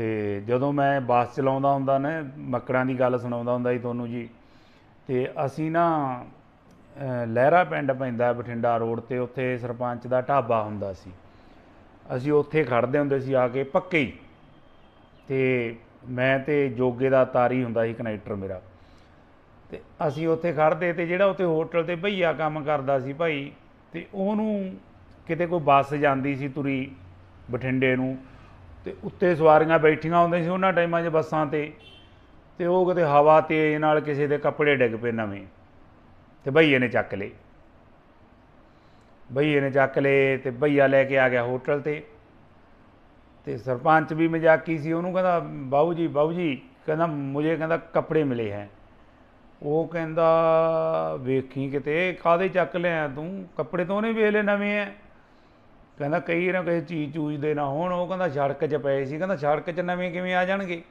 ਤੇ ਜਦੋਂ ਮੈਂ ਬੱਸ ਚਲਾਉਂਦਾ ਹੁੰਦਾ ਨਾ, ਮੱਕੜਾਂ ਦੀ ਗੱਲ ਸੁਣਾਉਂਦਾ ਹੁੰਦਾ ਸੀ ਤੁਹਾਨੂੰ ਜੀ, ਤੇ ਅਸੀਂ ਨਾ ਲਹਿਰਾ ਪਿੰਡ ਪੈਂਦਾ ਬਠਿੰਡਾ ਰੋਡ ਤੇ, ਉੱਥੇ ਸਰਪੰਚ ਦਾ ਢਾਬਾ ਹੁੰਦਾ ਸੀ। ਅਸੀਂ ਉੱਥੇ ਖੜਦੇ ਹੁੰਦੇ ਸੀ ਆ ਕੇ ਪੱਕੇ ਹੀ। ਤੇ ਮੈਂ ਤੇ ਜੋਗੇ ਦਾ ਤਾਰੀ ਹੁੰਦਾ ਸੀ, ਕਨੈਕਟਰ ਮੇਰਾ। ਤੇ ਅਸੀਂ ਉੱਥੇ ਖੜਦੇ ਤੇ ਜਿਹੜਾ ਉੱਥੇ ਹੋਟਲ ਤੇ ਭਈਆ ਕੰਮ ਕਰਦਾ ਸੀ ਭਾਈ, ਤੇ ਉਹਨੂੰ ਕਿਤੇ ਕੋਈ ਬੱਸ ਜਾਂਦੀ ਸੀ ਤੁਰੀ ਬਠਿੰਡੇ ਨੂੰ ਤੇ ਉੱਤੇ ਸਵਾਰੀਆਂ ਬੈਠੀਆਂ ਹੁੰਦੀਆਂ ਸੀ ਉਹਨਾਂ ਟਾਈਮਾਂ 'ਚ ਬੱਸਾਂ ਤੇ। ਤੇ ਉਹ ਕਿਤੇ ਹਵਾ ਤੇਜ਼ ਨਾਲ ਕਿਸੇ ਦੇ ਕੱਪੜੇ ਡਿੱਗ ਪਏ ਨਵੇਂ। ਤੇ ਭਈਏ ਨੇ ਚੱਕ ਲਏ। ਭਈਏ ਨੇ ਚੱਕ ਲਏ ਤੇ ਭਈਆ ਲੈ ਕੇ ਆ ਗਿਆ ਹੋਟਲ ਤੇ। ਤੇ ਸਰਪੰਚ ਵੀ ਮਜ਼ਾਕੀ ਸੀ, ਉਹਨੂੰ ਕਹਿੰਦਾ ਬਾਬੂ ਜੀ ਬਾਬੂ ਜੀ, ਕਹਿੰਦਾ, ਮੁਝੇ ਕਹਿੰਦਾ ਕੱਪੜੇ ਮਿਲੇ ਹੈ। ਉਹ ਕਹਿੰਦਾ, ਵੇਖੀ ਕਿਤੇ ਕਾਦੇ ਚੱਕ ਲਿਆ ਤੂੰ? ਕੱਪੜੇ ਤਾਂ ਉਹਨੇ ਵੇਖ ਲਏ ਨਵੇਂ ਐ। ਕਹਿੰਦਾ ਕਈ ਨਾ ਕਿਸੇ ਚੀਜ਼ ਚੂਜ ਦੇ ਨਾ ਹੋਣ, ਉਹ ਕਹਿੰਦਾ ਸੜਕ 'ਚ ਪਏ ਸੀ, ਕਹਿੰਦਾ ਸੜਕ 'ਚ ਨਵੇਂ ਕਿਵੇਂ ਆ ਜਾਣਗੇ?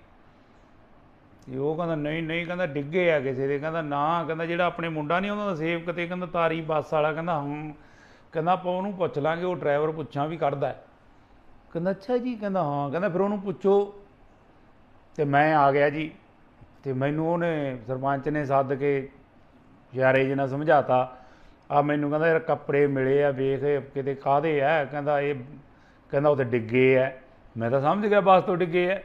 ਤੇ ਉਹ ਕਹਿੰਦਾ ਨਹੀਂ ਨਹੀਂ, ਕਹਿੰਦਾ ਡਿੱਗੇ ਆ ਕਿਸੇ ਦੇ, ਕਹਿੰਦਾ ਨਾ, ਕਹਿੰਦਾ ਜਿਹੜਾ ਆਪਣੇ ਮੁੰਡਾ ਨਹੀਂ ਉਹਨਾਂ ਦਾ ਸੇਵ ਕਿਤੇ ਕਹਿੰਦਾ ਤਾਰੀ ਬੱਸ ਵਾਲਾ ਕਹਿੰਦਾ ਹਮ, ਕਹਿੰਦਾ ਆਪਾਂ ਉਹਨੂੰ ਪੁੱਛ ਲਾਂਗੇ, ਉਹ ਡਰਾਈਵਰ ਪੁੱਛਾਂ ਵੀ ਕੱਢਦਾ ਕਹਿੰਦਾ ਅੱਛਾ ਜੀ, ਕਹਿੰਦਾ ਹਾਂ, ਕਹਿੰਦਾ ਫਿਰ ਉਹਨੂੰ ਪੁੱਛੋ। ਤੇ ਮੈਂ ਆ ਗਿਆ ਜੀ, ਤੇ ਮੈਨੂੰ ਉਹਨੇ ਸਰਪੰਚ ਨੇ ਸੱਦ ਕੇ ਯਾਰੇ ਜੀ ਨਾਲ ਸਮਝਾਤਾ। ਆ ਮੈਨੂੰ ਕਹਿੰਦਾ, ਯਾਰ ਕੱਪੜੇ ਮਿਲੇ ਆ, ਵੇਖ ਕਿਤੇ ਕਾਦੇ ਆ? ਕਹਿੰਦਾ, ਇਹ ਕਹਿੰਦਾ ਉਹ ਉੱਥੇ ਡਿੱਗੇ ਆ। ਮੈਂ ਤਾਂ ਸਮਝ ਗਿਆ ਬਸ ਤੋਂ ਡਿੱਗੇ ਆ।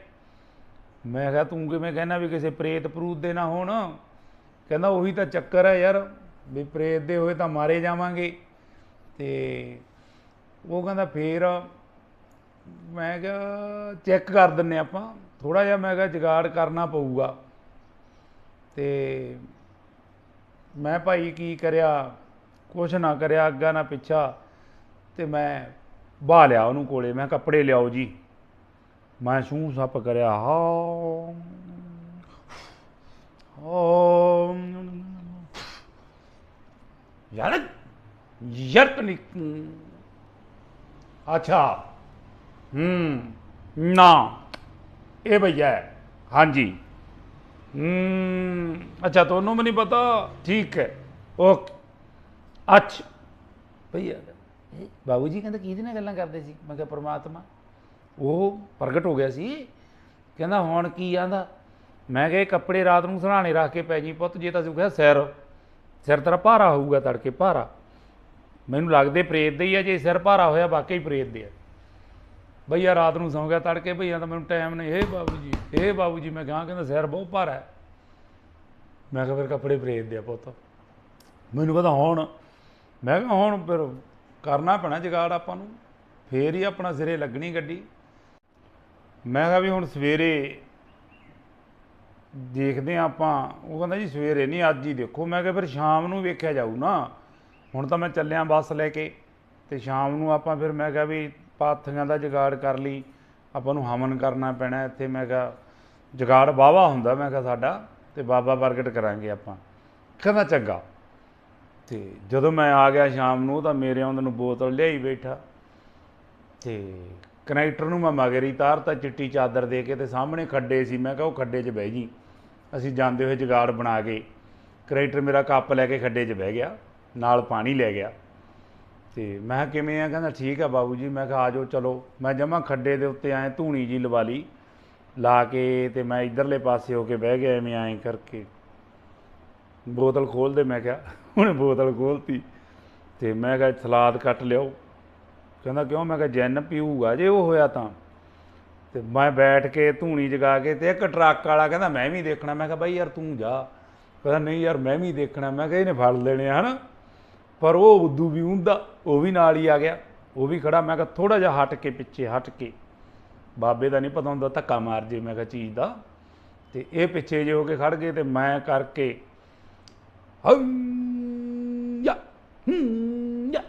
ਮੈਂ ਕਿਹਾ, ਤੂੰ ਕਿਵੇਂ ਕਹਿਣਾ ਵੀ ਕਿਸੇ ਪ੍ਰੇਤ ਪ੍ਰੂਤ ਦੇ ਨਾ ਹੋਣ? ਕਹਿੰਦਾ, ਉਹੀ ਤਾਂ ਚੱਕਰ ਹੈ ਯਾਰ, ਵੀ ਪ੍ਰੇਤ ਦੇ ਹੋਏ ਤਾਂ ਮਾਰੇ ਜਾਵਾਂਗੇ। ਤੇ ਉਹ ਕਹਿੰਦਾ, ਫੇਰ ਮੈਂ ਕਿਹਾ, ਚੈੱਕ ਕਰ ਦਿੰਨੇ ਆਪਾਂ। ਥੋੜਾ ਜਿਹਾ ਮੈਂ ਕਿਹਾ, ਜੁਗਾੜ ਕਰਨਾ ਪਊਗਾ। ਤੇ ਮੈਂ ਭਾਈ ਕੀ ਕਰਿਆ? ਕੁਛ ਨਾ ਕਰਿਆ, ਅੱਗਾ ਨਾ ਪਿੱਛਾ, ਤੇ ਮੈਂ ਬਾਹ ਲਿਆ ਉਹਨੂੰ ਕੋਲੇ। ਮੈਂ ਕੱਪੜੇ ਲਿਆਓ ਜੀ। ਮੈਂ ਸ਼ੂ ਸੱਪ ਕਰਿਆ ਹਾ ਓ ਯਾਰ ਯਾਰ ਤਨੀ ਅੱਛਾ। ਹੂੰ, ਨਾ। ਇਹ ਭਈਆ ਹੈ। ਹਾਂਜੀ। ਹੂੰ, ਅੱਛਾ, ਤੁਹਾਨੂੰ ਵੀ ਨਹੀਂ ਪਤਾ? ਠੀਕ ਹੈ। ਓਕੇ। ਅੱਛ। ਭਈਆ ਬਾਬੂ ਜੀ ਕਹਿੰਦਾ ਕਿਹਦੇ ਨਾਲ ਗੱਲਾਂ ਕਰਦੇ ਸੀ? ਮੈਂ ਕਿਹਾ ਪ੍ਰਮਾਤਮਾ, ਉਹ ਪ੍ਰਗਟ ਹੋ ਗਿਆ ਸੀ। ਕਹਿੰਦਾ ਹੁਣ ਕੀ ਆਂਦਾ? ਮੈਂ ਕਿਹਾ ਇਹ ਕੱਪੜੇ ਰਾਤ ਨੂੰ ਸਰਾਣੇ ਰੱਖ ਕੇ ਪੈ ਜੀ ਪੁੱਤ, ਜੇ ਤਾਂ ਤੂੰ ਕਿਹਾ ਸਿਰ ਸਿਰ ਤੇਰਾ ਭਾਰਾ ਹੋਊਗਾ ਤੜਕੇ, ਭਾਰਾ। ਮੈਨੂੰ ਲੱਗਦੇ ਪ੍ਰੇਤ ਦੇ ਹੀ ਆ, ਜੇ ਸਿਰ ਭਾਰਾ ਹੋਇਆ ਵਾਕਈ ਪ੍ਰੇਤ ਦੇ ਆ। ਭਈਆ ਰਾਤ ਨੂੰ ਸੌਂ ਗਿਆ ਤੜਕੇ ਭਈਆ ਤਾਂ ਮੈਨੂੰ ਟਾਈਮ ਨਹੀਂ। ਇਹ ਬਾਬੂ ਜੀ ਇਹ ਬਾਬੂ ਜੀ ਮੈਂ ਕਹਾਂ ਕਹਿੰਦਾ ਸਿਰ ਬਹੁਤ ਭਾਰਾ ਮੈਂ ਕਿਹਾ ਫਿਰ ਕੱਪੜੇ ਪ੍ਰੇਤ ਦੇ ਆ ਪੁੱਤ। ਮੈਨੂੰ ਕਹਿੰਦਾ ਹੁਣ ਮੈਂ ਕਿਹਾ ਹੁਣ ਫਿਰ ਕਰਨਾ ਪੈਣਾ ਜਗਾੜ ਆਪਾਂ ਨੂੰ। ਫੇਰ ਹੀ ਆਪਣਾ ਸਿਰੇ ਲੱਗਣੀ ਗੱਡੀ। ਮੈਂ ਕਿਹਾ ਵੀ ਹੁਣ ਸਵੇਰੇ ਦੇਖਦੇ ਹਾਂ ਆਪਾਂ। ਉਹ ਕਹਿੰਦਾ ਜੀ ਸਵੇਰੇ ਨਹੀਂ, ਅੱਜ ਹੀ ਦੇਖੋ। ਮੈਂ ਕਿਹਾ ਫਿਰ ਸ਼ਾਮ ਨੂੰ ਵੇਖਿਆ ਜਾਊ ਨਾ। ਹੁਣ ਤਾਂ ਮੈਂ ਚੱਲਿਆ ਬੱਸ ਲੈ ਕੇ ਤੇ ਸ਼ਾਮ ਨੂੰ ਆਪਾਂ ਫਿਰ ਮੈਂ ਕਿਹਾ ਵੀ ਪਾਥੀਆਂ ਦਾ ਜਗਾੜ ਕਰ ਲਈ। ਆਪਾਂ ਨੂੰ ਹਮਨ ਕਰਨਾ ਪੈਣਾ ਇੱਥੇ। ਮੈਂ ਕਿਹਾ ਜਗਾੜ ਵਾਹਵਾ ਹੁੰਦਾ, ਮੈਂ ਕਿਹਾ ਸਾਡਾ ਤੇ ਬਾਬਾ ਪ੍ਰਗਟ ਕਰਾਂਗੇ ਆਪਾਂ। ਕਹਿੰਦਾ ਚੰਗਾ। ਤੇ ਜਦੋਂ ਮੈਂ ਆ ਗਿਆ ਸ਼ਾਮ ਨੂੰ ਤਾਂ ਮੇਰੇ ਉਹਨਾਂ ਨੂੰ ਬੋਤਲ ਲਿਆਈ ਬੈਠਾ। ਤੇ ਕਨੈਕਟਰ ਨੂੰ ਮੈਂ ਮਗਰੀ ਤਾਰਤਾ, ਚਿੱਟੀ ਚਾਦਰ ਦੇ ਕੇ ਤੇ ਸਾਹਮਣੇ ਖੱਡੇ ਸੀ। ਮੈਂ ਕਿਹਾ ਉਹ ਖੱਡੇ 'ਚ ਬਹਿ ਜੀ। ਅਸੀਂ ਜਾਂਦੇ ਹੋਏ ਜਗਾੜ ਬਣਾ ਕੇ ਕਨੈਕਟਰ ਮੇਰਾ ਕੱਪ ਲੈ ਕੇ ਖੱਡੇ 'ਚ ਬਹਿ ਗਿਆ, ਨਾਲ ਪਾਣੀ ਲੈ ਗਿਆ। ਤੇ ਮੈਂ ਕਿਹਾ, ਕਿਵੇਂ ਆ? ਕਹਿੰਦਾ, ਠੀਕ ਆ ਬਾਬੂ ਜੀ। ਮੈਂ ਕਿਹਾ, ਆ ਜਾਓ, ਚਲੋ। ਮੈਂ ਜਮਾ ਖੱਡੇ ਦੇ ਉੱਤੇ ਆਏ ਧੂਣੀ ਜੀ ਲਵਾ ਲਈ, ਲਾ ਕੇ ਤੇ ਮੈਂ ਇਧਰਲੇ ਪਾਸੇ ਹੋ ਕੇ ਬਹਿ ਗਿਆ, ਐਵੇਂ ਐਂ ਕਰਕੇ। ਬੋਤਲ ਖੋਲ ਦੇ ਮੈਂ ਕਿਹਾ, ਉਹਨੇ ਬੋਤਲ ਖੋਲਤੀ ਤੇ ਮੈਂ ਕਿਹਾ, ਸਲਾਦ ਕੱਟ ਲਿਓ ਕਹਿੰਦਾ, ਕਿਉਂ? ਮੈਂ ਕਿਹਾ, ਜੈਨ ਪੀਊਗਾ, ਜੇ ਉਹ ਹੋਇਆ ਤਾਂ। ਤੇ ਮੈਂ ਬੈਠ ਕੇ ਧੂਣੀ ਜਗਾ ਕੇ ਤੇ ਇੱਕ ਟਰੱਕ ਵਾਲਾ ਕਹਿੰਦਾ, ਮੈਂ ਵੀ ਦੇਖਣਾ। ਮੈਂ ਕਿਹਾ, ਬਾਈ ਯਾਰ, ਤੂੰ ਜਾ। ਕਹਿੰਦਾ, ਨਹੀਂ ਯਾਰ, ਮੈਂ ਵੀ ਦੇਖਣਾ। ਮੈਂ ਕਿਹਾ, ਇਹਨੇ ਫੜ ਲੈਣੇ ਆ, ਹਨਾ? ਪਰ ਉਹ ਉਦੋਂ ਵੀ ਹੁੰਦਾ ਉਹ ਵੀ ਨਾਲ ਹੀ ਆ ਗਿਆ। ਉਹ ਵੀ ਖੜਾ। ਮੈਂ ਕਿਹਾ ਥੋੜਾ ਜਿਹਾ ਹਟ ਕੇ ਪਿੱਛੇ, ਹਟ ਕੇ। ਬਾਬੇ ਦਾ ਨਹੀਂ ਪਤਾ ਹੁੰਦਾ, ਧੱਕਾ ਮਾਰ ਜੇ, ਮੈਂ ਕਿਹਾ, ਚੀਜ਼ ਦਾ। ਤੇ ਇਹ ਪਿੱਛੇ ਜੇ ਹੋ ਕੇ ਖੜ ਗਏ ਤੇ ਮੈਂ ਕਰਕੇ ਹੰਯਾ ਹੰਯਾ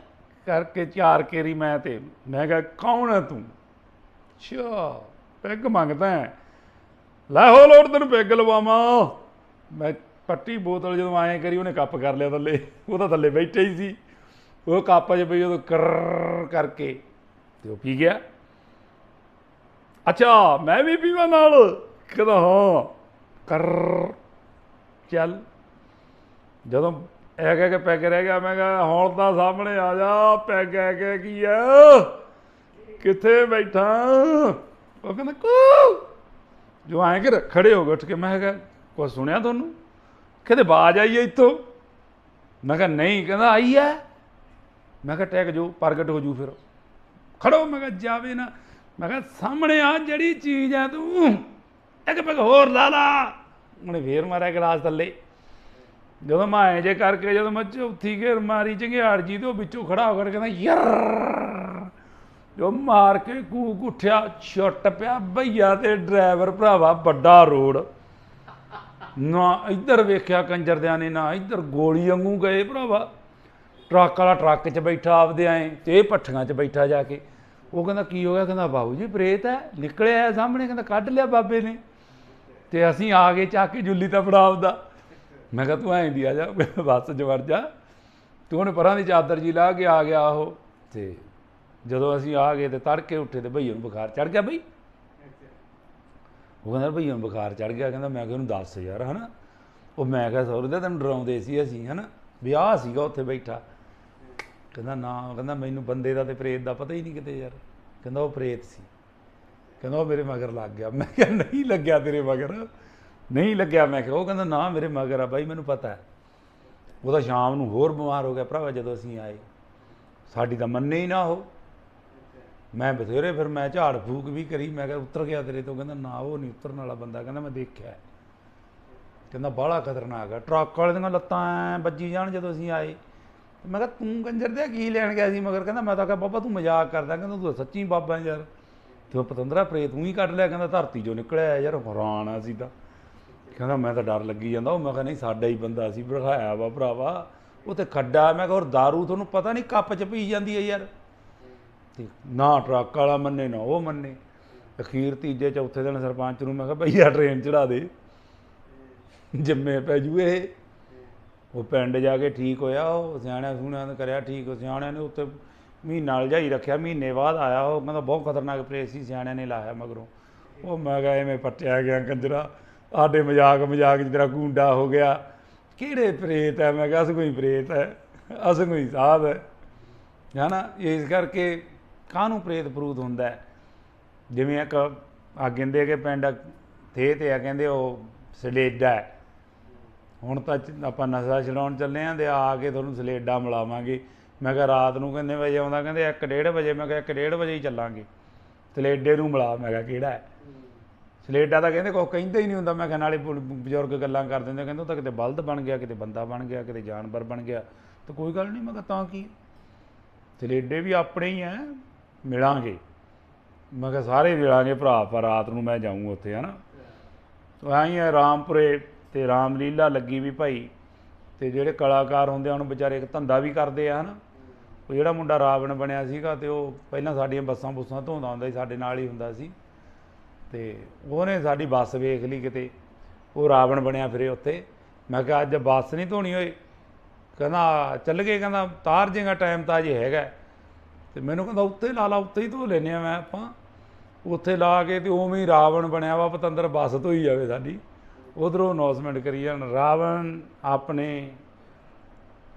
ਕਰਕੇ ਚਾਰ ਕੇਰੀ ਮੈਂ ਤੇ, ਮੈਂ ਕਿਹਾ, ਕੌਣ ਹੈ ਤੂੰ? ਅੱਛਾ ਪੈਗ ਮੰਗਦਾ ਹੈ। ਲੈ ਹੋ ਲੋੜ ਤੈਨੂੰ ਪੈਗ ਲਵਾਵਾਂ। ਮੈਂ ਪੱਟੀ ਬੋਤਲ ਜਦੋਂ ਆਏ ਕਰੀ, ਉਹਨੇ ਕੱਪ ਕਰ ਲਿਆ ਥੱਲੇ। ਉਹ ਤਾਂ ਥੱਲੇ ਬੈਠਾ ਹੀ ਸੀ। ਉਹ ਕੱਪ 'ਚ ਪਈ ਉਦੋਂ ਕਰ ਕਰਕੇ। ਤੇ ਉਹ ਪੀ ਗਿਆ। ਅੱਛਾ, ਮੈਂ ਵੀ ਪੀਵਾਂ ਨਾਲ? ਕਹਿੰਦਾ, ਹਾਂ। ਕਰ ਚੱਲ। ਜਦੋਂ ਇਹ ਕਹਿ ਕੇ ਪੈ ਕੇ ਰਹਿ ਗਿਆ, ਮੈਂ ਕਿਹਾ, ਹੁਣ ਤਾਂ ਸਾਹਮਣੇ ਆ ਜਾ, ਪੈਗ ਕਹਿ ਕੇ ਕੀ ਆ? ਕਿੱਥੇ ਬੈਠਾ? ਉਹ ਕਹਿੰਦਾ, ਕੂ? ਜੋ ਆਏ ਕਿ ਖੜੇ ਹੋ ਗਏ ਉੱਠ ਕੇ, ਮੈਂ ਕਿਹਾ, ਕੁਛ ਸੁਣਿਆ ਤੁਹਾਨੂੰ? ਕਹਿੰਦੇ ਬਾਜ ਆਈ ਹੈ ਇੱਥੋਂ। ਮੈਂ ਕਿਹਾ, ਨਹੀਂ, ਕਹਿੰਦਾ, ਆਈ ਹੈ। ਮੈਂ ਕਿਹਾ, ਟੈਕ ਜੋ, ਪ੍ਰਗਟ ਹੋ ਜੂ ਫਿਰ। ਖੜੋ, ਮੈਂ ਕਿਹਾ, ਜਾਵੇ ਨਾ। ਮੈਂ ਕਿਹਾ, ਸਾਹਮਣੇ ਆ, ਜਿਹੜੀ ਚੀਜ਼ ਆ ਤੂੰ। ਇੱਕ ਪੈਗ ਹੋਰ ਲਾ ਲਾ। ਉਹਨੇ ਫੇਰ ਮਾਰਿਆ ਗਲਾਸ ਥੱਲੇ। ਜਦੋਂ ਮੈਂ ਐਂ ਜੇ ਕਰਕੇ ਜਦੋਂ ਮੈਂ ਚੌਥੀ ਘੇਰ ਮਾਰੀ ਚੰਗਿਆੜ ਜੀ ਤੇ ਉਹ ਵਿੱਚੋਂ ਖੜਾ ਹੋ ਕੇ ਕਹਿੰਦਾ ਯਾਰ ਜੋ ਮਾਰ ਕੇ ਕੂਕ ਉੱਠਿਆ ਛੁੱਟ ਪਿਆ ਭਈਆ ਤੇ ਡਰਾਈਵਰ ਭਰਾਵਾ ਵੱਡਾ ਰੋਡ। ਨਾ ਇੱਧਰ ਵੇਖਿਆ ਕੰਜਰਦਿਆਂ ਨੇ, ਨਾ ਇੱਧਰ ਗੋਲੀ ਵਾਂਗੂ ਗਏ ਭਰਾਵਾ। ਟਰੱਕ ਵਾਲਾ ਟਰੱਕ 'ਚ ਬੈਠਾ ਆਪਦੇ ਆਏ ਤੇ ਇਹ ਪੱਠੀਆਂ 'ਚ ਬੈਠਾ ਜਾ ਕੇ। ਉਹ ਕਹਿੰਦਾ, ਕੀ ਹੋ ਗਿਆ? ਕਹਿੰਦਾ ਬਾਬੂ ਜੀ, ਪ੍ਰੇਤ ਹੈ, ਨਿਕਲਿਆ ਸਾਹਮਣੇ। ਕਹਿੰਦਾ, ਕੱਢ ਲਿਆ ਬਾਬੇ ਨੇ। ਤੇ ਅਸੀਂ ਆ ਗਏ ਚੱਕ ਕੇ ਜੁੱਲੀ ਤਾਂ ਫੜਾ ਮੈਂ ਕਿਹਾ ਤੂੰ ਐਂ ਦੀ ਆ ਜਾ ਬੱਸ ਵੜ ਜਾ। ਤੂੰ ਉਹਨੇ ਪਰਾਂ ਦੀ ਚਾਦਰ ਜੀ ਲਾ ਕੇ ਆ ਗਿਆ ਉਹ। ਤੇ ਜਦੋਂ ਅਸੀਂ ਆ ਗਏ ਤੇ ਤੜਕੇ ਉੱਠੇ ਤੇ ਭਈਏ ਨੂੰ ਬੁਖਾਰ ਚੜ ਗਿਆ ਬਈ? ਉਹ ਕਹਿੰਦਾ ਭਈਆ ਨੂੰ ਬੁਖਾਰ ਚੜ ਗਿਆ ਕਹਿੰਦਾ ਮੈਂ ਕਿਹਾ ਉਹਨੂੰ ਦੱਸ ਯਾਰ ਹਨਾ। ਉਹ ਮੈਂ ਕਿਹਾ ਸੌਰੇ ਦਾ ਤੈਨੂੰ ਡਰਾਉਂਦੇ ਸੀ ਅਸੀਂ ਹਨਾ। ਵਿਆਹ ਸੀਗਾ ਉੱਥੇ ਬੈਠਾ। ਕਹਿੰਦਾ ਨਾ ਕਹਿੰਦਾ ਮੈਨੂੰ ਬੰਦੇ ਦਾ ਤੇ ਪ੍ਰੇਤ ਦਾ ਪਤਾ ਹੀ ਨਹੀਂ ਕਿਤੇ ਯਾਰ। ਕਹਿੰਦਾ ਉਹ ਪ੍ਰੇਤ ਸੀ। ਕਹਿੰਦਾ ਉਹ ਮੇਰੇ ਮਗਰ ਲੱਗ ਗਿਆ। ਮੈਂ ਕਿਹਾ ਨਹੀਂ ਲੱਗਿਆ ਤੇਰੇ ਮਗਰ। ਨਹੀਂ ਲੱਗਿਆ। ਮੈਂ ਕਿਹਾ, ਉਹ ਕਹਿੰਦਾ, ਨਾ ਮੇਰੇ ਮਗਰ ਆ ਬਾਈ, ਮੈਨੂੰ ਪਤਾ ਹੈ। ਉਹ ਤਾਂ ਸ਼ਾਮ ਨੂੰ ਹੋਰ ਬਿਮਾਰ ਹੋ ਗਿਆ ਭਰਾਵਾ ਜਦੋਂ ਅਸੀਂ ਆਏ। ਸਾਡੀ ਤਾਂ ਮੰਨੇ ਹੀ ਨਾ ਉਹ। ਮੈਂ ਬਥੇਰੇ ਫਿਰ ਮੈਂ ਝਾੜ ਫੂਕ ਵੀ ਕਰੀ। ਮੈਂ ਕਿਹਾ, ਉਤਰ ਗਿਆ ਤੇਰੇ ਤੋਂ। ਕਹਿੰਦਾ, ਨਾ, ਉਹ ਨਹੀਂ ਉਤਰਨ ਵਾਲਾ ਬੰਦਾ। ਕਹਿੰਦਾ, ਮੈਂ ਦੇਖਿਆ ਕਹਿੰਦਾ, ਬਾਹਲਾ ਖਤਰਨਾਕ ਹੈ ਟਰੱਕ ਵਾਲੇ ਦੀਆਂ ਲੱਤਾਂ ਐ ਵੱਜੀ ਜਾਣ ਜਦੋਂ ਅਸੀਂ ਆਏ। ਮੈਂ ਕਿਹਾ, ਤੂੰ ਕੰਜਰ ਦੇ ਕੀ ਲੈਣ ਗਿਆ ਸੀ ਮਗਰ? ਕਹਿੰਦਾ, ਮੈਂ ਤਾਂ ਕਿਹਾ, ਬਾਬਾ, ਤੂੰ ਮਜ਼ਾਕ ਕਰਦਾ। ਕਹਿੰਦਾ, ਤੂੰ ਸੱਚੀ ਬਾਬਾ ਯਾਰ। ਤੇ ਉਹ ਪਤੰਦਰਾ, ਪ੍ਰੇਤ ਤੂੰ ਹੀ ਕੱਢ ਲਿਆ। ਕਹਿੰਦਾ, ਧਰਤੀ ਚੋਂ ਨਿਕਲਿਆ ਯਾਰ। ਹੈਰਾਨ ਆ ਸੀ ਤਾਂ। ਕਹਿੰਦਾ ਮੈਂ ਤਾਂ ਡਰ ਲੱਗੀ ਜਾਂਦਾ। ਉਹ ਮੈਂ ਕਿਹਾ, ਨਹੀਂ, ਸਾਡਾ ਹੀ ਬੰਦਾ ਸੀ ਬਿਠਾਇਆ ਵਾ ਭਰਾਵਾ। ਉਹ ਤੇ ਖੱਡਾ ਮੈਂ ਕਿਹਾ, ਹੋਰ दारू ਤੁਹਾਨੂੰ ਪਤਾ ਨਹੀਂ ਕੱਪ 'ਚ ਪੀ ਜਾਂਦੀ ਹੈ ਯਾਰ। ਤੇ ਨਾ ਟਰੱਕ ਵਾਲਾ ਮੰਨੇ, ਨਾ ਉਹ ਮੰਨੇ। ਅਖੀਰ ਤੀਜੇ, ਚੌਥੇ ਦਿਨ ਸਰਪੰਚ ਨੂੰ ਮੈਂ ਕਿਹਾ, ਭਈਆ ਟ੍ਰੇਨ ਚੜਾ ਦੇ। ਜੰਮੇ ਪੈ ਜੂ ਇਹ। ਉਹ ਪਿੰਡ ਜਾ ਕੇ ਠੀਕ ਹੋਇਆ। ਉਹ ਸਿਆਣਿਆਂ ਸੂਣਿਆਂ ਨੇ ਕਰਿਆ ਠੀਕ। ਸਿਆਣਿਆਂ ਨੇ ਉੱਤੇ ਮਹੀਨਾ ਲਜਾਈ ਰੱਖਿਆ। ਮਹੀਨੇ ਬਾਅਦ ਆਇਆ ਉਹ। ਕਹਿੰਦਾ, ਬਹੁਤ ਖਤਰਨਾਕ ਪ੍ਰੇਤ ਸੀ। ਸਿਆਣਿਆਂ ਨੇ ਲਾਇਆ ਮਗਰੋਂ। ਉਹ ਮੈਂ ਕਿਹਾ, ਐਵੇਂ ਪੱਟਿਆ ਗਿਆ ਕੰਜਰਾ। ਆਡੇ ਮਜ਼ਾਕ ਮਜ਼ਾਕ ਚ ਤੇਰਾ ਗੁੰਡਾ ਹੋ ਗਿਆ। ਕਿਹੜੇ ਪ੍ਰੇਤ ਹੈ ਮੈਂ ਕਿਹਾ, ਅਸ ਕੋਈ ਪ੍ਰੇਤ ਹੈ ਅਸ ਕੋਈ ਸਾਧ ਹੈ ਹੈ ਨਾ? ਇਸ ਕਰਕੇ ਕਾਹਨੂੰ ਪ੍ਰੇਤ ਪ੍ਰੂਤ ਹੁੰਦਾ ਜਿਵੇਂ ਇੱਕ ਆ ਕਹਿੰਦੇ ਕਿ ਪਿੰਡ ਥੇ ਤੇ ਆ ਕਹਿੰਦੇ ਉਹ ਸਲੇਡਾ ਹੁਣ ਤਾਂ ਚ- ਆਪਾਂ ਨਸ਼ਾ ਛਡਾਉਣ ਚੱਲੇ ਆਂ ਤੇ ਆ ਕੇ ਤੁਹਾਨੂੰ ਸਲੇਡਾ ਮਿਲਾਵਾਂਗੇ। ਮੈਂ ਕਿਹਾ, ਰਾਤ ਨੂੰ ਕਿੰਨੇ ਵਜੇ ਆਉਂਦਾ? ਕਹਿੰਦੇ 1:30 ਵਜੇ। ਮੈਂ ਕਿਹਾ 1:30 ਵਜੇ ਹੀ ਚੱਲਾਂਗੇ। ਸਲੇਡੇ ਨੂੰ ਮਿਲਾ। ਮੈਂ ਕਿਹਾ, ਕਿਹੜਾ ਹੈ ਸਲੇਡਾ ਤਾਂ ਕਹਿੰਦੇ ਕੋਈ ਕਹਿੰਦਾ ਹੀ ਨਹੀਂ ਹੁੰਦਾ। ਮੈਂ ਕਿਹਾ ਨਾਲੇ ਬਜ਼ੁਰਗ ਗੱਲਾਂ ਕਰ ਦਿੰਦੇ ਕਹਿੰਦੇ ਉਹ ਤਾਂ ਕਿਤੇ ਬਲਦ ਬਣ ਗਿਆ, ਕਿਤੇ ਬੰਦਾ ਬਣ ਗਿਆ, ਕਿਤੇ ਜਾਨਵਰ ਬਣ ਗਿਆ। ਤਾਂ ਕੋਈ ਗੱਲ ਨਹੀਂ, ਮੈਂ ਕਿਹਾ ਤਾਂ ਕੀ? ਸਲੇਡੇ ਵੀ ਆਪਣੇ ਹੀ ਐ ਮਿਲਾਂਗੇ। ਮੈਂ ਕਿਹਾ ਸਾਰੇ ਮਿਲਾਂਗੇ ਭਰਾ, ਪਰ ਰਾਤ ਨੂੰ ਮੈਂ ਜਾਊਂ ਉੱਥੇ, ਹਨਾ। ਤੋ ਆਈ ਹੈ ਰਾਮਪੁਰੇ ਤੇ ਰਾਮਲੀਲਾ ਲੱਗੀ ਵੀ ਭਾਈ। ਤੇ ਜਿਹੜੇ ਕਲਾਕਾਰ ਹੁੰਦੇ ਆ, ਉਹਨੂੰ ਵਿਚਾਰੇ ਇੱਕ ਧੰਦਾ ਵੀ ਕਰਦੇ ਆ, ਹਨਾ। ਉਹ ਜਿਹੜਾ ਮੁੰਡਾ ਰਾਵਣ ਬਣਿਆ ਸੀਗਾ, ਤੇ ਉਹ ਪਹਿਲਾਂ ਸਾਡੀਆਂ ਬੱਸਾਂ ਬੁੱਸਾਂ ਧੋਂਦਾ ਹੁੰਦਾ ਸੀ, ਸਾਡੇ ਨਾਲ ਹੀ ਹੁੰਦਾ ਸੀ। ਤੇ ਉਹਨੇ ਸਾਡੀ ਬੱਸ ਵੇਖ ਲਈ ਕਿਤੇ। ਉਹ ਰਾਵਣ ਬਣਿਆ ਫਿਰੇ ਉੱਥੇ। ਮੈਂ ਕਿਹਾ, ਅੱਜ ਬੱਸ ਨਹੀਂ ਧੋਣੀ ਹੋਏ ਕਹਿੰਦਾ, ਚੱਲ ਗਏ। ਕਹਿੰਦਾ, ਤਾਰ ਜੇਗਾ, ਟਾਈਮ ਤਾਂ ਅਜੇ ਹੈਗਾ। ਤੇ ਮੈਨੂੰ ਕਹਿੰਦਾ ਉੱਤੇ ਲਾ ਲਾ ਉੱਤੇ ਹੀ ਧੋ ਲੈਨੇ ਆ। ਮੈਂ ਆਪਾਂ ਉੱਥੇ ਲਾ ਕੇ ਤੇ ਉਵੇਂ ਹੀ ਰਾਵਣ ਬਣਿਆ ਵਾ, ਪਤੰਦਰ ਬੱਸ ਧੋਈ ਜਾਵੇ ਸਾਡੀ। ਉਧਰੋਂ ਅਨਾਉਂਸਮੈਂਟ ਕਰੀ ਜਾਣ। ਰਾਵਣ ਆਪਣੇ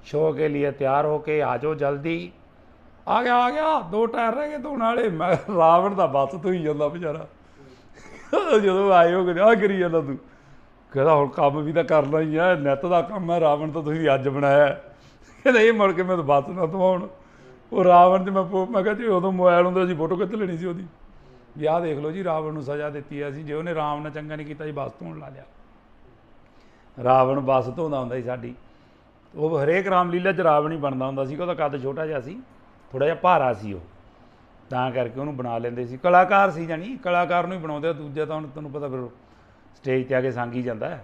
ਸ਼ੋਅ ਕੇ ਲਈ ਤਿਆਰ ਹੋ ਕੇ ਆ ਜਾਓ ਜਲਦੀ। ਆ ਗਿਆ ਆ ਗਿਆ। ਦੋ ਟਾਇਰ ਰਹਿ ਗਏ ਧੋਣ ਵਾਲੇ। ਮੈਂ ਰਾਵਣ ਦਾ ਬੱਸ ਧੋਈ ਜਾਂਦਾ ਵਿਚਾਰਾ। ਜਦੋਂ ਆਏ ਹੋ ਗਏ ਆ ਕਰੀ ਜਾਂਦਾ ਤੂੰ। ਕਹਿੰਦਾ ਹੁਣ ਕੰਮ ਵੀ ਤਾਂ ਕਰਨਾ ਹੀ ਆ, ਨਿੱਤ ਦਾ ਕੰਮ ਹੈ ਰਾਵਣ ਤਾਂ ਤੁਸੀਂ ਅੱਜ ਬਣਾਇਆ। ਕਹਿੰਦਾ ਇਹ ਮੁੜ ਕੇ ਮੈਂ ਤਾਂ ਬੱਸ ਨਾ ਧਵਾਉਣ। ਉਹ ਰਾਵਣ ਤੇ ਮੈਂ ਮੈਂ ਕਿਹਾ ਜੀ ਉਦੋਂ ਮੋਬਾਈਲ ਹੁੰਦਾ ਸੀ, ਫੋਟੋ ਖਿੱਚ ਲੈਣੀ ਸੀ ਉਹਦੀ? ਵੀ ਆਹ ਦੇਖ ਲਓ ਜੀ, ਰਾਵਣ ਨੂੰ ਸਜ਼ਾ ਦਿੱਤੀ ਹੈ ਅਸੀਂ। ਜੇ ਉਹਨੇ ਰਾਮ ਨਾਲ ਚੰਗਾ ਨਹੀਂ ਕੀਤਾ ਜੀ ਬੱਸ ਧੋਣ ਲਾ ਲਿਆ ਰਾਵਣ ਬੱਸ ਧੋਂਦਾ ਹੁੰਦਾ ਸੀ ਸਾਡੀ। ਉਹ ਹਰੇਕ ਰਾਮ ਲੀਲਾ 'ਚ ਰਾਵਣ ਹੀ ਬਣਦਾ ਹੁੰਦਾ ਸੀ, ਉਹਦਾ ਕੱਦ ਛੋਟਾ ਜਿਹਾ ਸੀ ਥੋੜਾ ਜਿਹਾ ਭਾਰਾ ਸੀ ਉਹ। ਤਾਂ ਕਰਕੇ ਉਹਨੂੰ ਬਣਾ ਲੈਂਦੇ ਸੀ। ਕਲਾਕਾਰ ਸੀ ਜਾਨੀ ਕਲਾਕਾਰ ਨੂੰ ਹੀ ਬਣਾਉਂਦੇ ਦੂਜਾ ਤਾਂ ਹੁਣ ਤੁਹਾਨੂੰ ਪਤਾ ਫਿਰ ਸਟੇਜ ਤੇ ਆ ਕੇ ਸੰਗ ਹੀ ਜਾਂਦਾ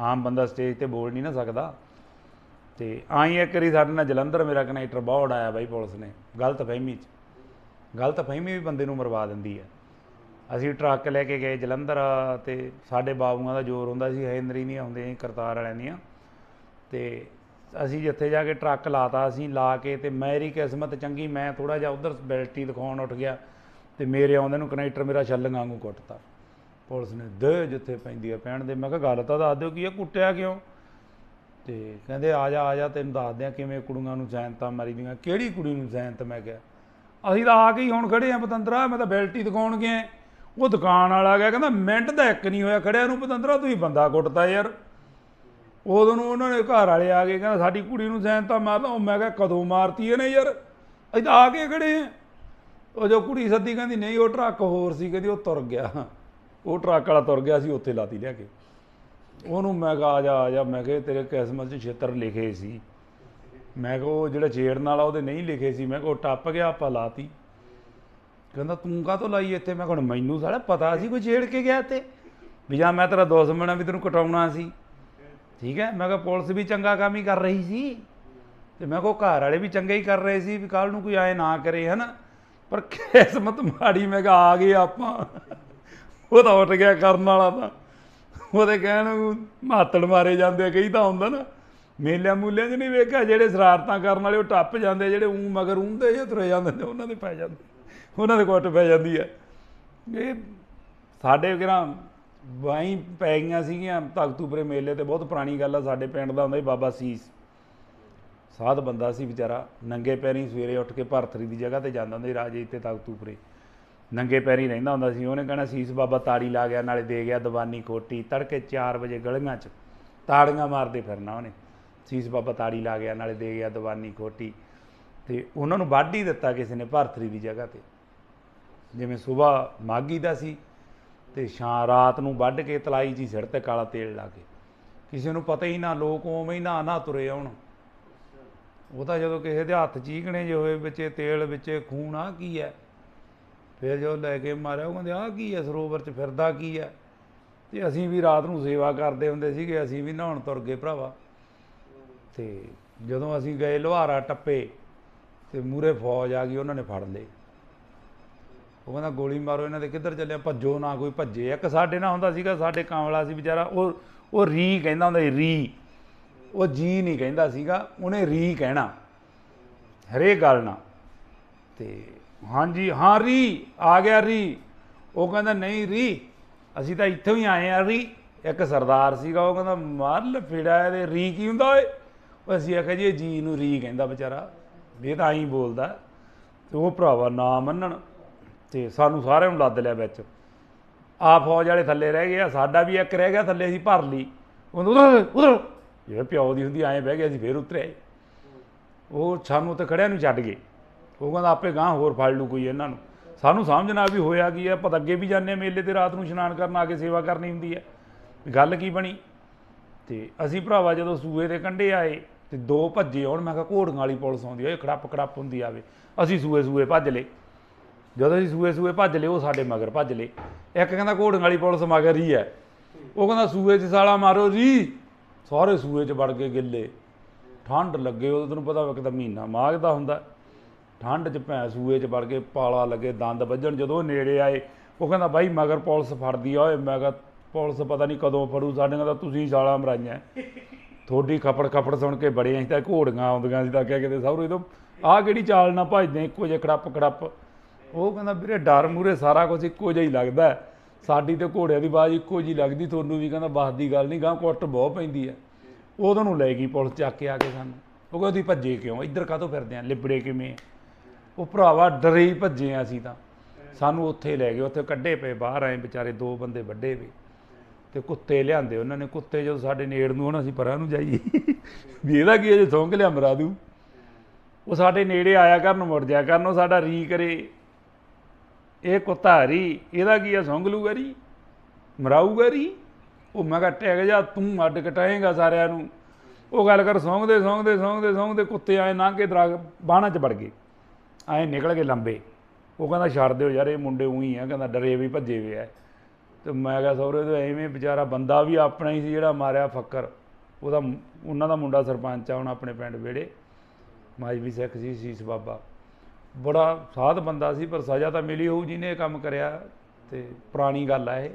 ਆਮ ਬੰਦਾ ਸਟੇਜ ਤੇ ਬੋਲ ਨਹੀਂ ਨਾ ਸਕਦਾ। ਤੇ ਆਈ ਇੱਕ ਵਾਰੀ ਸਾਡੇ ਨਾਲ ਜਲੰਧਰ ਮੇਰਾ ਕਨੈਕਟਰ ਬਹੁਤ ਆਇਆ ਬਾਈ ਪੁਲਿਸ ਨੇ, ਗਲਤ ਫਹਿਮੀ 'ਚ। ਗਲਤ ਫਹਿਮੀ ਵੀ ਬੰਦੇ ਨੂੰ ਮਰਵਾ ਦਿੰਦੀ ਹੈ। ਅਸੀਂ ਟਰੱਕ ਲੈ ਕੇ ਗਏ ਜਲੰਧਰ ਤੇ ਸਾਡੇ ਬਾਬੂਆਂ ਦਾ ਜ਼ੋਰ ਹੁੰਦਾ ਸੀ ਹੈਂਦਰੀ ਨਹੀਂ ਆਉਂਦੇ ਕਰਤਾਰ ਵਾਲਿਆਂ ਦੀਆਂ। ਤੇ ਅਸੀਂ ਜਿੱਥੇ ਜਾ ਕੇ ਟਰੱਕ ਲਾਤਾ, ਅਸੀਂ ਲਾ ਕੇ ਤੇ ਮੇਰੀ ਕਿਸਮਤ ਚੰਗੀ, ਮੈਂ ਥੋੜਾ ਜਿਹਾ ਉਧਰ ਬੈਲਟੀ ਦਿਖਾਉਣ ਉੱਠ ਗਿਆ ਤੇ ਮੇਰੇ ਆਉਂਦੇ ਨੂੰ ਕਨੈਕਟਰ ਮੇਰਾ ਛੱਲੰਗ ਵਾਂਗੂ ਕੁੱਟਤਾ। ਪੁਲਿਸ ਨੇ ਦੇ ਜਿੱਥੇ ਪੈਂਦੀ ਆ ਪੈਣ ਦੇ, ਮੈਂ ਕਿਹਾ, ਗੱਲ ਤਾਂ ਦੱਸ ਦਿਓ ਕੀ ਇਹ ਕੁੱਟਿਆ ਕਿਉਂ? ਤੇ ਕਹਿੰਦੇ, ਆ ਜਾ ਆ ਜਾ, ਤੈਨੂੰ ਦੱਸਦੇ ਆ ਕਿਵੇਂ ਕੁੜੀਆਂ ਨੂੰ ਜ਼ੈਨਤਾਂ ਮਾਰੀ ਦੀਆਂ, ਕਿਹੜੀ ਕੁੜੀ ਨੂੰ ਜ਼ੈਨਤ ਮੈਂ ਕਿਹਾ, ਅਸੀਂ ਤਾਂ ਆ ਕੇ ਹੀ ਹੁਣ ਖੜੇ ਆ ਪਤੰਦਰਾ, ਮੈਂ ਤਾਂ ਬੈਲਟੀ ਦਿਖਾਉਣ ਗਿਆ ਉਹ ਦੁਕਾਨ ਵਾਲਾ ਗਿਆ, ਕਹਿੰਦਾ, ਮਿੰਟ ਦਾ ਇੱਕ ਨਹੀਂ ਹੋਇਆ ਖੜਿਆ ਨੂੰ ਪਤੰਦਰਾ, ਤੁਸੀਂ ਬੰਦਾ ਕੁੱਟਦਾ ਯਾਰ। ਉਦੋਂ ਨੂੰ ਉਹਨਾਂ ਨੇ ਘਰ ਵਾਲੇ ਆ ਕੇ ਕਹਿੰਦਾ, ਸਾਡੀ ਕੁੜੀ ਨੂੰ ਸੈਨ ਤਾਂ ਮਾਰਦਾ ਉਹ ਮੈਂ ਕਿਹਾ, ਕਦੋਂ ਮਾਰਤੀ ਇਹਨੇ ਯਾਰ? ਅਸੀਂ ਤਾਂ ਆ ਕੇ ਖੜੇ ਆ। ਉਹ ਜੋ ਕੁੜੀ ਸੱਦੀ ਕਹਿੰਦੀ, ਨਹੀਂ, ਉਹ ਟਰੱਕ ਹੋਰ ਸੀ। ਕਹਿੰਦੀ, ਉਹ ਤੁਰ ਗਿਆ। ਉਹ ਟਰੱਕ ਵਾਲਾ ਤੁਰ ਗਿਆ ਸੀ, ਉੱਥੇ ਲਾਤੀ ਲਿਆ ਕੇ। ਉਹਨੂੰ ਮੈਂ ਕਿਹਾ, ਆ ਜਾ ਆ ਜਾ। ਮੈਂ ਕਿਹਾ ਤੇਰੇ ਕਿਸਮਤ 'ਚ ਛੇਤਰ ਲਿਖੇ ਸੀ। ਮੈਂ ਕਿਹਾ, ਉਹ ਜਿਹੜਾ ਛੇੜਨ ਵਾਲਾ ਉਹਦੇ ਨਹੀਂ ਲਿਖੇ ਸੀ। ਮੈਂ ਕਿਹਾ, ਉਹ ਟੱਪ ਗਿਆ, ਆਪਾਂ ਲਾਤੀ। ਕਹਿੰਦਾ, ਤੂੰ ਕਾਹਤੋਂ ਲਾਈ ਇੱਥੇ? ਮੈਂ ਕਿਹਾ, ਹੁਣ ਮੈਨੂੰ ਸਾਲਾ ਪਤਾ ਸੀ ਕੋਈ ਛੇੜ ਕੇ ਗਿਆ ਤੇ ਵੀ ਜਾਂ ਮੈਂ ਤੇਰਾ ਦੁਸ਼ਮਣ ਆ ਵੀ ਤੈਨੂੰ ਕਟਾਉਣਾ ਸੀ। ਠੀਕ ਹੈ? ਮੈਂ ਕਿਹਾ ਪੁਲਿਸ ਵੀ ਚੰਗਾ ਕੰਮ ਹੀ ਕਰ ਰਹੀ ਸੀ ਤੇ ਮੈਂ ਕਿਹਾ ਘਰ ਵਾਲੇ ਵੀ ਚੰਗੇ ਹੀ ਕਰ ਰਹੇ ਸੀ ਵੀ ਕੱਲ ਨੂੰ ਕੋਈ ਆਏ ਨਾ ਕਰੇ ਹਨਾ? ਪਰ ਕਿਸਮਤ ਮਾੜੀ ਮੈਂ ਕਿਹਾ ਆ ਗਏ ਆਪਾਂ। ਉਹ ਤਾਂ ਉੱਠ ਗਿਆ ਕਰਨ ਵਾਲਾ ਤਾਂ। ਉਹਦੇ ਕਹਿਣ ਨੂੰ ਮਾਤੜ ਮਾਰੇ ਜਾਂਦੇ ਆ, ਕਈ ਤਾਂ ਹੁੰਦਾ ਨਾ। ਮੇਲਿਆਂ ਮੂਲਿਆਂ 'ਚ ਨਹੀਂ ਵੇਖਿਆ ਜਿਹੜੇ ਸ਼ਰਾਰਤਾਂ ਕਰਨ ਵਾਲੇ ਉਹ ਟੱਪ ਜਾਂਦੇ ਜਿਹੜੇ ਉਂ ਮਗਰ ਹੁੰਦੇ ਜਾਂ ਤੁਰੇ ਜਾਂਦੇ ਨੇ ਉਹਨਾਂ ਦੇ ਪੈ ਜਾਂਦੇ। ਉਹਨਾਂ ਦੇ ਕੁੱਟ ਪੈ ਜਾਂਦੀ ਹੈ ਇਹ ਸਾਡੇ ਕਿਹੜਾ ਬਾਈ ਪੈ ਗਈਆਂ ਸੀਗੀਆਂ ਤਖਤੂਪੁਰੇ ਮੇਲੇ ਤੇ ਬਹੁਤ ਪੁਰਾਣੀ ਗੱਲ ਆ, ਸਾਡੇ ਪਿੰਡ ਦਾ ਹੁੰਦਾ ਸੀ ਬਾਬਾ ਸੀਸ। ਸਾਧ ਬੰਦਾ ਸੀ ਵਿਚਾਰਾ, ਨੰਗੇ ਪੈਰੀਂ ਸਵੇਰੇ ਉੱਠ ਕੇ ਭਰਤਰੀ ਦੀ ਜਗ੍ਹਾ ਤੇ ਜਾਂਦਾ ਹੁੰਦਾ ਸੀ, ਰਾਜੇ ਤੇ ਤਖਤੂਪੁਰੇ ਨੰਗੇ ਪੈਰੀਂ ਰਹਿੰਦਾ ਹੁੰਦਾ ਸੀ, ਉਹਨੇ ਕਹਿਣਾ, ਸੀਸ ਬਾਬਾ ਤਾੜੀ ਲਾ ਗਿਆ, ਨਾਲੇ ਦੇ ਗਿਆ ਦੀਵਾਨੀ ਖੋਟੀ ਤੜਕੇ 4 ਵਜੇ ਗਲੀਆਂ 'ਚ ਤਾੜੀਆਂ ਮਾਰਦੇ ਫਿਰਨਾ ਉਹਨੇ। ਸੀਸ ਬਾਬਾ ਤਾੜੀ ਲਾ ਗਿਆ, ਨਾਲੇ ਦੇ ਗਿਆ ਦੀਵਾਨੀ ਖੋਟੀ ਤੇ ਉਹਨਾਂ ਨੂੰ ਵੱਢ ਹੀ ਦਿੱਤਾ ਕਿਸੇ ਨੇ ਭਰਤਰੀ ਦੀ ਜਗ੍ਹਾ ਤੇ। ਜਿਵੇਂ ਸਵੇਰ ਮਾਗੀ ਦਾ ਸੀ ਤੇ ਸ਼ਾਂ ਰਾਤ ਨੂੰ ਵੱਢ ਕੇ ਤਲਾਈ 'ਚ ਹੀ ਸਿਰ ਤੇ ਕਾਲਾ ਤੇਲ ਲਾ ਕੇ। ਕਿਸੇ ਨੂੰ ਪਤਾ ਹੀ ਨਾ, ਲੋਕ ਉਵੇਂ ਹੀ ਨਾ ਨਾ ਤੁਰੇ ਆਉਣ। ਉਹ ਤਾਂ ਜਦੋਂ ਕਿਸੇ ਦੇ ਹੱਥ ਚੀਕਣੇ ਜੇ ਹੋਏ, ਵਿੱਚੇ ਤੇਲ, ਵਿੱਚੇ ਖੂਨ ਆ ਕੀ ਹੈ? ਫਿਰ ਜੋ ਲੈ ਕੇ ਮਾਰਿਆ, ਉਹ ਕਹਿੰਦੇ ਆ ਕੀ ਹੈ? ਸਰੋਵਰ 'ਚ ਫਿਰਦਾ ਕੀ ਹੈ? ਤੇ ਅਸੀਂ ਵੀ ਰਾਤ ਨੂੰ ਸੇਵਾ ਕਰਦੇ ਹੁੰਦੇ ਸੀਗੇ, ਅਸੀਂ ਵੀ ਨਹਾਉਣ ਤੁਰ ਗਏ ਭਰਾਵਾ। ਤੇ ਜਦੋਂ ਅਸੀਂ ਗਏ, ਲੋਹਾਰਾ ਟੱਪੇ, ਤੇ ਮੂਰੇ ਫੌਜ ਆ ਗਈ, ਉਹਨਾਂ ਨੇ ਫੜ ਲਏ। ਉਹ ਕਹਿੰਦਾ ਗੋਲੀ ਮਾਰੋ, ਇਹਨਾਂ ਦੇ ਕਿੱਧਰ ਚੱਲਿਆ ਭੱਜੋ ਨਾ, ਕੋਈ ਭੱਜੇ। ਇੱਕ ਸਾਡੇ ਨਾਲ ਹੁੰਦਾ ਸੀਗਾ, ਸਾਡੇ ਕਾਂਵਲਾ ਸੀ ਵਿਚਾਰਾ, ਉਹ ਉਹ ਰੀ ਕਹਿੰਦਾ ਹੁੰਦਾ ਰੀ। ਉਹ ਜੀ ਨਹੀਂ ਕਹਿੰਦਾ ਸੀਗਾ, ਉਹਨੇ ਰੀ ਕਹਿਣਾ। ਹਰੇਕ ਗੱਲ ਨਾਲ। ਤੇ ਹਾਂਜੀ, ਹਾਂ, ਰੀ, ਆ ਗਿਆ ਰੀ। ਉਹ ਕਹਿੰਦਾ, ਨਹੀਂ ਰੀ, ਅਸੀਂ ਤਾਂ ਇੱਥੋਂ ਹੀ ਆਏ ਆ, ਰੀ। ਇੱਕ ਸਰਦਾਰ ਸੀਗਾ, ਉਹ ਕਹਿੰਦਾ, ਮਾਰ ਲਫੇੜਾ ਇਹਦੇ, ਰੀ ਕੀ ਹੁੰਦਾ ਓਏ? ਉਹ ਅਸੀਂ ਆਖਿਆ ਜੀ, ਇਹ ਜੀ ਨੂੰ ਰੀ ਕਹਿੰਦਾ ਵਿਚਾਰਾ। ਇਹ ਤਾਂ ਐਂ ਬੋਲਦਾ। ਤੇ ਉਹ ਭਰਾਵਾ ਨਾ ਮੰਨਣ। ਤੇ ਸਾਨੂੰ ਸਾਰਿਆਂ ਨੂੰ ਲੱਦ ਲਿਆ ਵਿੱਚ। ਆ ਫੌਜ ਵਾਲੇ ਥੱਲੇ ਰਹਿ ਗਏ ਆ, ਸਾਡਾ ਵੀ ਇੱਕ ਰਹਿ ਗਿਆ, ਥੱਲੇ ਅਸੀਂ ਭਰ ਲਈ। ਉਹ ਉਧਰ ਉਧਰ। ਇਹ ਪਿਓ ਦੀ ਹੁੰਦੀ, ਐਂ ਬਹਿ ਗਿਆ ਅਸੀਂ ਫੇਰ ਉਤਰੇ ਆਏ। ਉਹ ਸਾਨੂੰ ਉੱਤੇ ਖੜਿਆ ਨੂੰ ਛੱਡ ਗਏ। ਉਹ ਕਹਿੰਦਾ, ਆਪੇ ਗਾਂ ਹੋਰ ਫੜ ਲੂ ਕੋਈ ਇਹਨਾਂ ਨੂੰ। ਸਾਨੂੰ ਸਮਝ ਨਾ ਵੀ ਹੋਇਆ ਕੀ ਆ ਪਤਾ ਅੱਗੇ ਵੀ ਜਾਂਦੇ ਆ ਮੇਲੇ ਤੇ, ਰਾਤ ਨੂੰ ਇਸ਼ਨਾਨ ਕਰਨ ਆ ਕੇ ਸੇਵਾ ਕਰਨੀ ਹੁੰਦੀ ਹੈ ਗੱਲ ਕੀ ਬਣੀ? ਤੇ ਅਸੀਂ ਭਰਾਵਾ ਜਦੋਂ ਸੂਏ ਦੇ ਕੰਢੇ ਆਏ ਤੇ ਦੋ ਭੱਜੇ ਹੁਣ ਮੈਂ ਕਿਹਾ ਘੋੜੀਆਂ ਵਾਲੀ ਪੁਲਿਸ ਆਉਂਦੀ ਆ ਖੜੱਪ ਖੜੱਪ ਹੁੰਦੀ ਆਵੇ। ਅਸੀਂ ਸੂਏ ਸੂਏ ਭੱਜ ਲਏ। ਜਦੋਂ ਅਸੀਂ ਸੂਏ ਸੂਏ ਭੱਜ ਲਏ, ਉਹ ਸਾਡੇ ਮਗਰ ਭੱਜ ਲਏ। ਇੱਕ ਕਹਿੰਦਾ ਘੋੜੀਆਂ ਵਾਲੀ ਪੁਲਿਸ ਮਗਰ ਹੀ ਹੈ। ਉਹ ਕਹਿੰਦਾ ਸੂਏ 'ਚ ਸਾਲਾ ਮਾਰੋ ਜੀ। ਸਾਰੇ ਸੂਏ 'ਚ ਵੜ ਕੇ ਗਿੱਲੇ। ਠੰਡ ਲੱਗੇ ਉਹ ਤੈਨੂੰ ਪਤਾ ਵਾ ਕਿ ਮਹੀਨਾ ਮਾਘ ਦਾ ਹੁੰਦਾ। ਠੰਡ 'ਚ ਭੈਂ ਸੂਏ 'ਚ ਵੜ ਕੇ ਪਾਲਾ ਲੱਗੇ, ਦੰਦ ਵੱਜਣ। ਜਦੋਂ ਨੇੜੇ ਆਏ, ਉਹ ਕਹਿੰਦਾ, ਬਾਈ, ਮਗਰ ਪੁਲਿਸ ਫੜਦੀ ਆ ਓਏ। ਮੈਂ ਕਿਹਾ, ਪੁਲਿਸ ਪਤਾ ਨਹੀਂ ਕਦੋਂ ਫੜੂ। ਸਾਡੀਆਂ ਤਾਂ ਤੁਸੀਂ ਸਾਲਾ ਮਰਾਈਆਂ। ਥੋੜੀ ਖਪੜ ਖਪੜ ਸੁਣ ਕੇ ਬੜੇ ਅਸੀਂ ਤਾਂ ਘੋੜੀਆਂ ਆਉਂਦੀਆਂ ਸੀ ਤਾਂ ਕਿਹਾ ਕਿਤੇ ਸਹੁਰੇ ਤੋਂ। ਆਹ ਕਿਹੜੀ ਚਾਲ ਨਾ ਭਜਦੇ ਇੱਕੋ ਜਿਹੇ ਕੜੱਪ ਕੜੱਪ ਉਹ ਕਹਿੰਦਾ ਵੀਰੇ ਡਰ ਮੂਰੇ ਸਾਰਾ ਕੁਝ ਇੱਕੋ ਜਿਹਾ ਹੀ ਲੱਗਦਾ ਸਾਡੀ ਤੇ ਘੋੜਿਆਂ ਦੀ ਬਾਜ਼ ਇੱਕੋ ਜਿਹੀ ਲੱਗਦੀ, ਤੁਹਾਨੂੰ ਵੀ ਕਹਿੰਦਾ ਬਸ ਦੀ ਗੱਲ ਨਹੀਂ ਗਾਂ ਕੁੱਟ ਬਹੁਤ ਪੈਂਦੀ ਹੈ। ਉਦੋਂ ਨੂੰ ਲੈ ਗਈ ਪੁਲਿਸ ਚੱਕ ਕੇ ਆ ਕੇ ਸਾਨੂੰ। ਉਹ ਕਹਿੰਦੀ ਭੱਜੇ ਕਿਉਂ? ਇੱਧਰ ਕਾਹਤੋਂ ਫਿਰਦੇ ਆ? ਲਿਬੜੇ ਕਿਵੇਂ ਉਹ ਭਰਾਵਾ ਡਰੇ ਹੀ ਭੱਜੇ ਆ ਅਸੀਂ ਤਾਂ। ਸਾਨੂੰ ਉੱਥੇ ਲੈ ਗਏ, ਉੱਥੇ ਕੱਢੇ ਪਏ ਬਾਹਰ ਆਏ ਵਿਚਾਰੇ ਦੋ ਬੰਦੇ ਵੱਡੇ ਵੇ। ਤੇ ਕੁੱਤੇ ਲਿਆਂਦੇ ਉਹਨਾਂ ਨੇ। ਕੁੱਤੇ ਜਦੋਂ ਸਾਡੇ ਨੇੜ ਨੂੰ ਹੁਣ ਅਸੀਂ ਪਰਾਂ ਨੂੰ ਜਾਈਏ। ਵੀ ਇਹਦਾ ਕੀ ਹੈ, ਜੇ ਸੌਂਕ ਲਿਆ ਮਰਾ ਦੂ ਉਹ ਸਾਡੇ ਨੇੜੇ ਆਇਆ ਕਰਨ, ਮੁੜ ਜਾ ਕਰਨ। ਉਹ ਸਾਡਾ ਰੀ ਕਰੇ ਇਹ ਕੁੱਤਾ ਹਰੀ, ਇਹਦਾ ਕੀ ਆ, ਸੌਂਗ ਲੂਗਾ ਰੀ ਮਰਾਊਗਾ ਰੀ ਉਹ ਮੈਂ ਕਿਹਾ, ਟਿਕ ਜਾ, ਤੂੰ ਅੱਡ ਕਟਾਏਗਾ ਸਾਰਿਆਂ ਨੂੰ। ਉਹ ਗੱਲ ਕਰ, ਸੌਂਗਦੇ ਸੌਂਗਦੇ ਸੌਂਗਦੇ ਸੌਂਗਦੇ ਕੁੱਤੇ ਆਏ ਲੰਘ ਕੇ ਦਰਗ ਬਾਣਾ ਚ ਵੜ ਗਏ। ਆਏ ਨਿਕਲ ਗਏ ਲੰਬੇ। ਉਹ ਕਹਿੰਦਾ, ਛੱਡ ਦਿਓ ਯਾਰ, ਇਹ ਮੁੰਡੇ ਉਹੀ ਆ, ਕਹਿੰਦਾ, ਡਰੇ ਵੀ ਭੱਜੇ ਵੇ ਆ। ਤੇ ਮੈਂ ਕਿਹਾ, ਸਹੁਰੇ, ਤੋਂ ਐਵੇਂ ਵਿਚਾਰਾ ਬੰਦਾ ਵੀ ਆਪਣਾ ਹੀ ਸੀ ਜਿਹੜਾ ਮਾਰਿਆ ਫੱਕਰ। ਉਹਦਾ ਉਹਨਾਂ ਦਾ ਮੁੰਡਾ ਸਰਪੰਚ ਆ, ਹੁਣ ਆਪਣੇ ਪਿੰਡ ਵੇੜੇ ਮਾਜਵੀ ਸਿੱਖ ਸੀ, ਸੀਸ ਬਾਬਾ। ਬੜਾ ਸਾਧ ਬੰਦਾ ਸੀ, ਪਰ ਸਜ਼ਾ ਤਾਂ ਮਿਲੀ ਹੋਊ ਜਿਹਨੇ ਇਹ ਕੰਮ ਕਰਿਆ ਤੇ ਪੁਰਾਣੀ ਗੱਲ ਆ ਇਹ।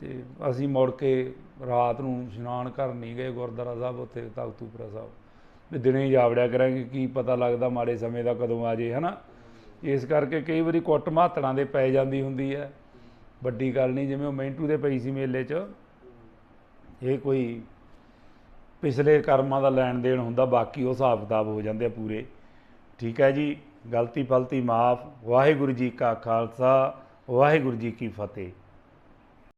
ਤੇ ਅਸੀਂ ਮੁੜ ਕੇ ਰਾਤ ਨੂੰ ਇਸ਼ਨਾਨ ਕਰਨ ਨਹੀਂ ਗਏ ਗੁਰਦੁਆਰਾ ਸਾਹਿਬ, ਉੱਥੇ ਤਖਤੂਪੁਰਾ ਸਾਹਿਬ। ਵੀ ਦਿਨੇ ਹੀ ਜਾਵੜਿਆ ਕਰਾਂਗੇ, ਕੀ ਪਤਾ ਲੱਗਦਾ ਮਾੜੇ ਸਮੇਂ ਦਾ ਕਦੋਂ ਆ ਜੇ, ਹਨਾ? ਇਸ ਕਰਕੇ ਕਈ ਵਾਰੀ ਕੁੱਟ ਮਾਤੜਾਂ ਦੇ ਪੈ ਜਾਂਦੀ ਹੁੰਦੀ ਹੈ ਵੱਡੀ ਗੱਲ ਨਹੀਂ, ਜਿਵੇਂ ਉਹ ਮੈਂਟੂ ਦੇ ਪਈ ਸੀ ਮੇਲੇ 'ਚ, ਇਹ ਕੋਈ ਪਿਛਲੇ ਕਰਮਾਂ ਦਾ ਲੈਣ ਦੇਣ ਹੁੰਦਾ, ਬਾਕੀ ਉਹ ਹਿਸਾਬ ਕਿਤਾਬ ਹੋ ਜਾਂਦੇ ਆ ਪੂਰੇ। ਠੀਕ ਹੈ ਜੀ? ਗਲਤੀ ਫਲਤੀ ਮਾਫ। ਵਾਹਿਗੁਰੂ ਜੀ ਕਾ ਖਾਲਸਾ ਵਾਹਿਗੁਰੂ ਜੀ ਕੀ ਫਤਿਹ।